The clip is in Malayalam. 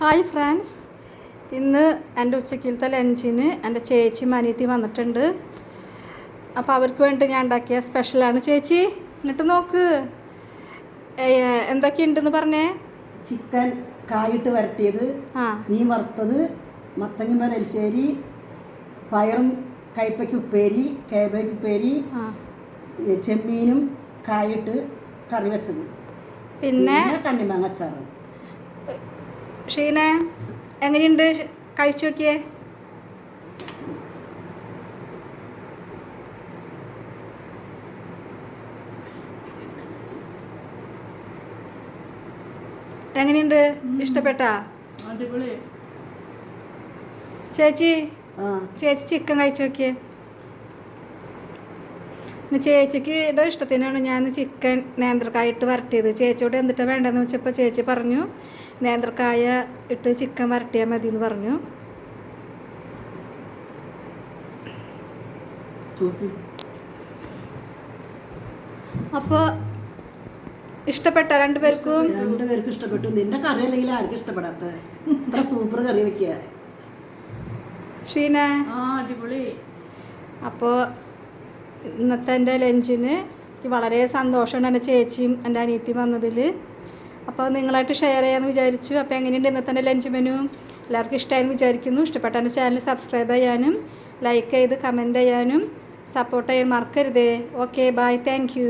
Hi friends. ഇന്ന് എന്റെ ഉച്ചക്കിലത്തെ ലഞ്ചിന് എന്റെ ചേച്ചി മനീത്തി വന്നിട്ടുണ്ട്. അപ്പോൾ അവർക്ക് വേണ്ടി ഞാൻ ഉണ്ടാക്കിയ സ്പെഷ്യലാണ്. ചേച്ചി എന്നിട്ട് നോക്ക്. എന്തൊക്കെയുണ്ടെന്ന് പറഞ്ഞേ? ചിക്കൻ കായിട്ട് വരട്ടിയത് ആ. മീൻ വറുത്തത് മത്തങ്ങ എലിശ്ശേരി പയറും കയ്പയ്ക്ക് ഉപ്പേരി കാബേജ് ഉപ്പേരി ആ. ചെമ്മീനും കായിട്ട് കറി വെച്ചത്. പിന്നെ കണ്ണിമാങ്ങ അച്ചാറ്. ഷീനെ എങ്ങനെയുണ്ട്? കഴിച്ചു നോക്കിയേ. എങ്ങനെയുണ്ട്? ഇഷ്ടപ്പെട്ടാ? ചേച്ചി ആ. ചേച്ചി ചിക്കൻ കഴിച്ചു നോക്കിയേ. ഇന്ന് ചേച്ചിക്ക് യുടെ ഇഷ്ടത്തിനാണ് ഞാൻ ചിക്കൻ നേന്ത്രക്കായ ഇട്ട് വരട്ടിയത്. ചേച്ചിയോട് എന്തിട്ടാണ് വേണ്ടതെന്ന് വെച്ചപ്പോൾ ചേച്ചി പറഞ്ഞു നേന്ത്രക്കായ ഇട്ട് ചിക്കൻ വരട്ടിയാൽ മതി എന്ന് പറഞ്ഞു അപ്പോൾ ഇഷ്ടപ്പെട്ട രണ്ടുപേർക്കും? രണ്ടുപേർക്കും ഇഷ്ടപ്പെട്ടു. നിന്റെ കറി അല്ലെങ്കിൽ ആർക്കും ഇഷ്ടപ്പെടാത്ത? ഇത്ര സൂപ്പർ കറി വെക്കുക ഷീന? ആ അടിപൊളി. അപ്പോൾ ഇന്നത്തെ എന്റെ ലഞ്ചിന് വളരെ സന്തോഷമാണ് എന്റെ ചേച്ചിയും എന്റെ അനിയത്തിയും വന്നതിൽ. അപ്പോൾ നിങ്ങളായിട്ട് ഷെയർ ചെയ്യാമെന്ന് വിചാരിച്ചു. അപ്പോൾ എങ്ങനെയുണ്ട് ഇന്നത്തെ എന്റെ ലഞ്ച് മെനു? എല്ലാവർക്കും ഇഷ്ടമായെന്ന് വിചാരിക്കുന്നു. ഇഷ്ടപ്പെട്ട എന്റെ ചാനൽ സബ്സ്ക്രൈബ് ചെയ്യാനും ലൈക്ക് ചെയ്ത് കമന്റ് ചെയ്യാനും സപ്പോർട്ട് ചെയ്യാൻ മറക്കരുതേ. Okay bye thank you